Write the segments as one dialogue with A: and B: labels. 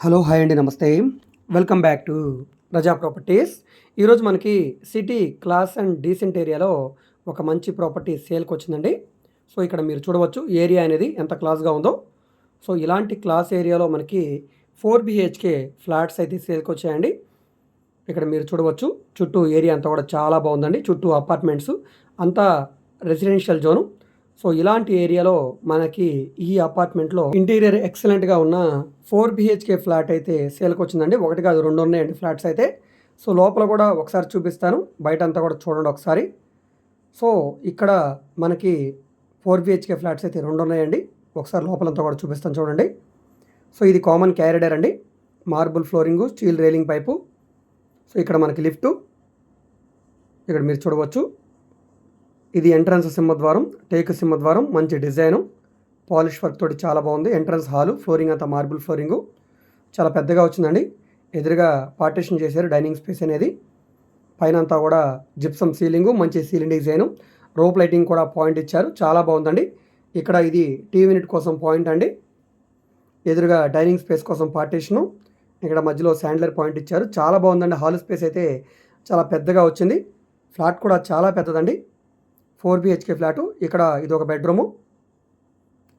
A: Hello hi అండి నమస్తే. Welcome back to Raza properties ఈరోజు మనకి సిటీ క్లాస్ అండ్ డీసెంట్ ఏరియాలో ఒక మంచి ప్రాపర్టీ సేల్కి వచ్చిందండి. సో ఇక్కడ మీరు చూడవచ్చు ఏరియా అనేది ఎంత క్లాస్గా ఉందో. సో ఇలాంటి క్లాస్ ఏరియాలో మనకి ఫోర్ బిహెచ్కే ఫ్లాట్స్ అయితే సేల్కి వచ్చాయండి. ఇక్కడ మీరు చూడవచ్చు చుట్టూ ఏరియా అంతా కూడా చాలా బాగుందండి. చుట్టూ అపార్ట్మెంట్స్ అంతా రెసిడెన్షియల్ జోను సో ఇలాంటి ఏరియాలో మనకి ఈ అపార్ట్మెంట్లో ఇంటీరియర్ ఎక్సలెంట్గా ఉన్న ఫోర్ బిహెచ్కే ఫ్లాట్ అయితే సేల్కి వచ్చిందండి. ఒకటి కాదు రెండు ఉన్నాయండి ఫ్లాట్స్ అయితే. సో లోపల కూడా ఒకసారి చూపిస్తాను. బయట అంతా కూడా చూడండి ఒకసారి. సో ఇక్కడ మనకి ఫోర్ బిహెచ్కే ఫ్లాట్స్ అయితే రెండు ఉన్నాయండి. ఒకసారి లోపలంతా కూడా చూపిస్తాను చూడండి. సో ఇది కామన్ క్యారిడర్ అండి. Marble flooring steel railing pipe. So ఇక్కడ మనకి లిఫ్టు. ఇక్కడ మీరు చూడవచ్చు. ఇది ఎంట్రన్స్ సింహద్వారం టేక్ సింహద్వారం మంచి డిజైను. పాలిష్ వర్క్ తోటి చాలా బాగుంది. ఎంట్రన్స్ హాలు ఫ్లోరింగ్ అంతా మార్బుల్ ఫ్లోరింగు. చాలా పెద్దగా వచ్చిందండి. ఎదురుగా పార్టీషన్ చేశారు డైనింగ్ స్పేస్ అనేది. పైన అంతా కూడా జిప్సమ్ సీలింగు మంచి సీలింగ్ డిజైను. రోప్ లైటింగ్ కూడా పాయింట్ ఇచ్చారు. చాలా బాగుందండి. ఇక్కడ ఇది టీవీ యూనిట్ కోసం పాయింట్ అండి. ఎదురుగా డైనింగ్ స్పేస్ కోసం పార్టీషను. ఇక్కడ మధ్యలో శాండ్లర్ పాయింట్ ఇచ్చారు. చాలా బాగుందండి. హాల్ స్పేస్ అయితే చాలా పెద్దగా వచ్చింది. ఫ్లాట్ కూడా చాలా పెద్దదండి. Four BHK flat. ఇక్కడ ఇది ఒక బెడ్రూము.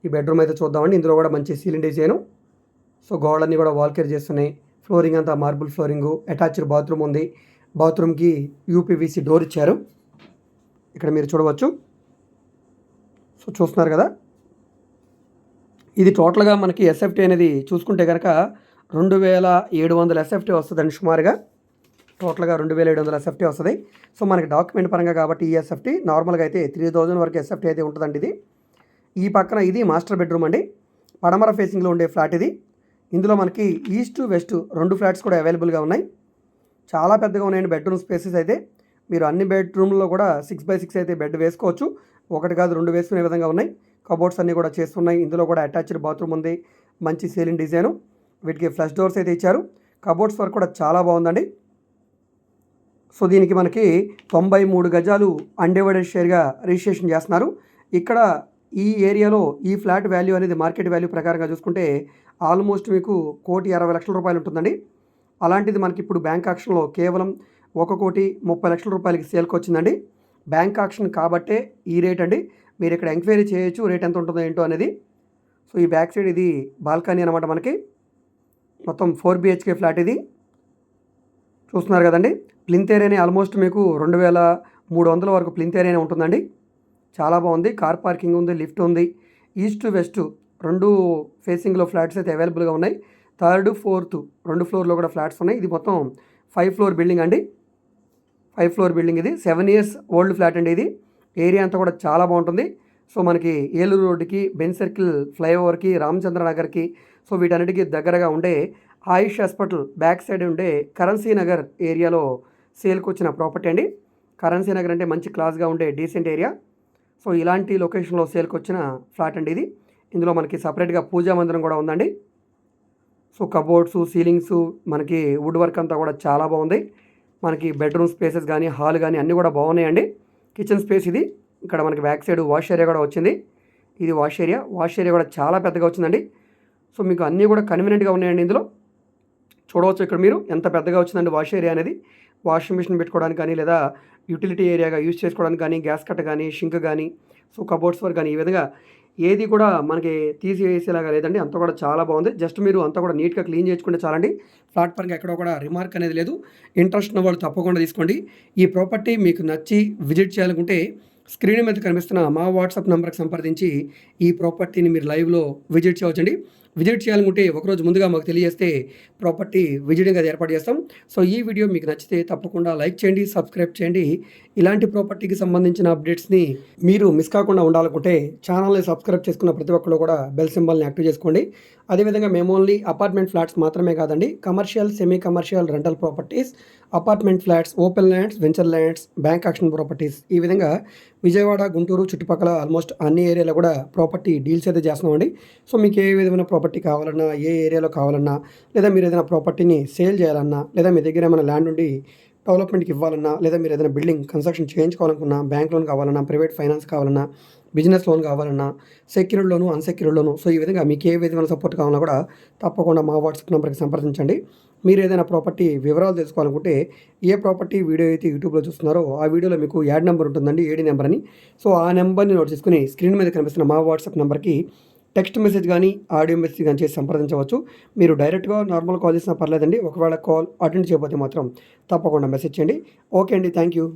A: ఈ బెడ్రూమ్ అయితే చూద్దామండి. ఇందులో కూడా మంచి సీలింగ్ డిజైను. సో గోడలన్నీ కూడా వాల్ కేర్ చేస్తున్నాయి. ఫ్లోరింగ్ అంతా మార్బుల్ ఫ్లోరింగు. అటాచ్డ్ బాత్రూమ్ ఉంది. బాత్రూమ్కి యూపీవీసీ డోర్ ఇచ్చారు. ఇక్కడ మీరు చూడవచ్చు. సో చూస్తున్నారు కదా. ఇది టోటల్గా మనకి ఎస్ఎఫ్టీ అనేది చూసుకుంటే కనుక రెండు వేల ఏడు వందల ఎస్ఎఫ్టీ వస్తుందండి సుమారుగా. టోటల్గా రెండు వేల ఏడు వందల ఎస్ఎఫ్టీ వస్తుంది. సో మనకి డాక్యుమెంట్ పరంగా కాబట్టి ఈ ఎస్ఎఫ్టీ నార్మల్గా అయితే త్రీ థౌజండ్ వరకు ఎస్ఎఫ్టీ అయితే ఉంటుందండి ఇది. ఈ పక్కన ఇది మాస్టర్ బెడ్రూమ్ అండి. పడమర ఫేసింగ్లో ఉండే ఫ్లాట్ ఇది. ఇందులో మనకి ఈస్ట్ వెస్ట్ రెండు ఫ్లాట్స్ కూడా అవైలబుల్గా ఉన్నాయి. చాలా పెద్దగా ఉన్నాయండి బెడ్రూమ్ స్పేసెస్ అయితే. మీరు అన్ని బెడ్రూమ్లో కూడా సిక్స్ బై సిక్స్ అయితే బెడ్ వేసుకోవచ్చు. ఒకటి కాదు రెండు వేసుకునే విధంగా ఉన్నాయి. కబోర్డ్స్ అన్నీ కూడా చేస్తున్నాయి. ఇందులో కూడా అటాచ్డ్ బాత్రూమ్ ఉంది. మంచి సీలింగ్ డిజైను. వీటికి ఫ్లష్ డోర్స్ అయితే ఇచ్చారు. కబోర్డ్స్ వర్క్ కూడా చాలా బాగుందండి. సో దీనికి మనకి తొంభై మూడు గజాలు అన్డివైడెడ్ షేర్గా రిజిస్ట్రేషన్ చేస్తున్నారు. ఇక్కడ ఈ ఏరియాలో ఈ ఫ్లాట్ వాల్యూ అనేది మార్కెట్ వాల్యూ ప్రకారంగా చూసుకుంటే ఆల్మోస్ట్ మీకు కోటి అరవై లక్షల రూపాయలు ఉంటుందండి. అలాంటిది మనకి ఇప్పుడు బ్యాంక్ ఆక్షన్లో కేవలం ఒక కోటి ముప్పై లక్షల రూపాయలకి సేల్కి వచ్చిందండి. బ్యాంక్ ఆక్షన్ కాబట్టే ఈ రేట్ అండి. మీరు ఇక్కడ ఎంక్వైరీ చేయొచ్చు రేట్ ఎంత ఉంటుందో ఏంటో అనేది. సో ఈ బ్యాక్ సైడ్ ఇది బాల్కనీ అనమాట మనకి. మొత్తం ఫోర్ బిహెచ్కే ఫ్లాట్ ఇది. చూస్తున్నారు కదండి. ప్లింత్ ఏరియానే ఆల్మోస్ట్ మీకు రెండు వేల మూడు వందల వరకు ప్లింత్ ఏరియానే ఉంటుందండి. చాలా బాగుంది. కార్ పార్కింగ్ ఉంది లిఫ్ట్ ఉంది. ఈస్ట్ వెస్ట్ రెండు ఫేసింగ్లో ఫ్లాట్స్ అయితే అవైలబుల్గా ఉన్నాయి. థర్డ్ ఫోర్త్ రెండు ఫ్లోర్లో కూడా ఫ్లాట్స్ ఉన్నాయి. ఇది మొత్తం ఫైవ్ ఫ్లోర్ బిల్డింగ్ అండి. ఫైవ్ ఫ్లోర్ బిల్డింగ్ ఇది. సెవెన్ ఇయర్స్ ఓల్డ్ ఫ్లాట్ అండి ఇది. ఏరియా అంతా కూడా చాలా బాగుంటుంది. సో మనకి ఏలూరు రోడ్డుకి బెన్ సర్కిల్ ఫ్లైఓవర్కి రామచంద్ర నగర్కి సో వీటన్నిటికీ దగ్గరగా ఉండే ఆయుష్ హాస్పిటల్ బ్యాక్ సైడ్ ఉండే కరెన్సీ నగర్ ఏరియాలో సేల్కి వచ్చిన ప్రాపర్టీ అండి. కరెన్సీ నగర్ అంటే మంచి క్లాస్గా ఉండే డీసెంట్ ఏరియా. సో ఇలాంటి లొకేషన్లో సేల్కి వచ్చిన ఫ్లాట్ అండి ఇది. ఇందులో మనకి సపరేట్గా పూజా మందిరం కూడా ఉందండి. సో కబోర్డ్స్ సీలింగ్స్ మనకి వుడ్ వర్క్ అంతా కూడా చాలా బాగుంది. మనకి బెడ్రూమ్ స్పేసెస్ కానీ హాల్ కానీ అన్నీ కూడా బాగున్నాయండి. కిచెన్ స్పేస్ ఇది. ఇక్కడ మనకి బ్యాక్ సైడ్ వాష్ ఏరియా కూడా వచ్చింది. ఇది వాష్ ఏరియా. వాష్ ఏరియా కూడా చాలా పెద్దగా వచ్చిందండి. సో మీకు అన్నీ కూడా కన్వీనియంట్గా ఉన్నాయండి ఇందులో. చూడవచ్చు ఇక్కడ మీరు ఎంత పెద్దగా వచ్చిందండి వాష్ ఏరియా అనేది. వాషింగ్ మిషన్ పెట్టుకోవడానికి కానీ లేదా యూటిలిటీ ఏరియాగా యూజ్ చేసుకోవడానికి కానీ గ్యాస్ కట్ట కానీ షింక్ కానీ సో కబోర్డ్స్ వరకు కానీ ఈ విధంగా ఏది కూడా మనకి తీసివేసేలాగా లేదండి. అంతా కూడా చాలా బాగుంది. జస్ట్ మీరు అంతా కూడా నీట్గా క్లీన్ చేసుకుంటే చాలండి. ప్లాట్ఫామ్కి ఎక్కడో ఎక్కడ కూడా రిమార్క్ అనేది లేదు. ఇంట్రెస్ట్ ఉన్న వాళ్ళు తప్పకుండా తీసుకోండి. ఈ ప్రాపర్టీ మీకు నచ్చి విజిట్ చేయాలనుకుంటే స్క్రీన్ మీద కనిపిస్తున్న మా వాట్సాప్ నెంబర్కి సంప్రదించి ఈ ప్రాపర్టీని మీరు లైవ్లో విజిట్ చేయవచ్చండి. విజిట్ చేయాలనుకుంటే ఒకరోజు ముందుగా మాకు తెలియజేస్తే ప్రాపర్టీ విజిటింగ్ అది ఏర్పాటు చేస్తాం. సో ఈ వీడియో మీకు నచ్చితే తప్పకుండా లైక్ చేయండి సబ్స్క్రైబ్ చేయండి. ఇలాంటి ప్రాపర్టీకి సంబంధించిన అప్డేట్స్ని మీరు మిస్ కాకుండా ఉండాలనుకుంటే ఛానల్ని సబ్స్క్రైబ్ చేసుకున్న ప్రతి ఒక్కరు కూడా బెల్ సింబల్ని యాక్టివ్ చేసుకోండి. అదేవిధంగా మేము ఓన్లీ అపార్ట్మెంట్ ఫ్లాట్స్ మాత్రమే కాదండి commercial semi commercial rental properties apartment flats open lands venture lands bank auction properties ఈ విధంగా విజయవాడ గుంటూరు చుట్టుపక్కల ఆల్మోస్ట్ అన్ని ఏరియాలో కూడా ప్రాపర్టీ డీల్స్ అయితే చేస్తున్నామండి. సో మీకు ఏ విధమైన ప్రాపర్టీ కావాలన్నా ఏ ఏరియాలో కావాలన్నా లేదా మీరు ఏదైనా ప్రాపర్టీని సేల్ చేయాలన్నా లేదా మీ దగ్గర ఏమైనా ల్యాండ్ ఉండి డెవలప్మెంట్కి ఇవ్వాలన్నా లేదా మీరు ఏదైనా బిల్డింగ్ కన్స్ట్రక్షన్ చేయించుకోవాలనుకున్నా బ్యాంక్ లోన్ కావాలన్నా ప్రైవేట్ ఫైనాన్స్ కావాలన్నా బిజినెస్ లోన్ కావాలన్నా secured loan unsecured loan so ఈ విధంగా మీకు ఏ విధమైన సపోర్ట్ కావాలన్నా కూడా తప్పకుండా మా వాట్సాప్ నెంబర్కి సంప్రదించండి. మీరు ఏదైనా ప్రాపర్టీ వివరాలు తెలుసుకోవాలనుకుంటే ఏ ప్రాపర్టీ వీడియో అయితే యూట్యూబ్లో చూస్తున్నారో ఆ వీడియోలో మీకు యాడ్ నెంబర్ ఉంటుందండి ఏడి నెంబర్ అని. సో ఆ నెంబర్ని నోట్ చేసుకుని స్క్రీన్ మీద కనిపిస్తున్న మా వాట్సాప్ నెంబర్కి టెక్స్ట్ మెసేజ్ కానీ ఆడియో మెసేజ్ కానీ చేసి సంప్రదించవచ్చు. మీరు డైరెక్ట్గా నార్మల్ కాల్ చేసినా పర్లేదండి. ఒకవేళ కాల్ అటెండ్ చేయకపోతే మాత్రం తప్పకుండా మెసేజ్ చేయండి. ఓకే అండి థ్యాంక్ యూ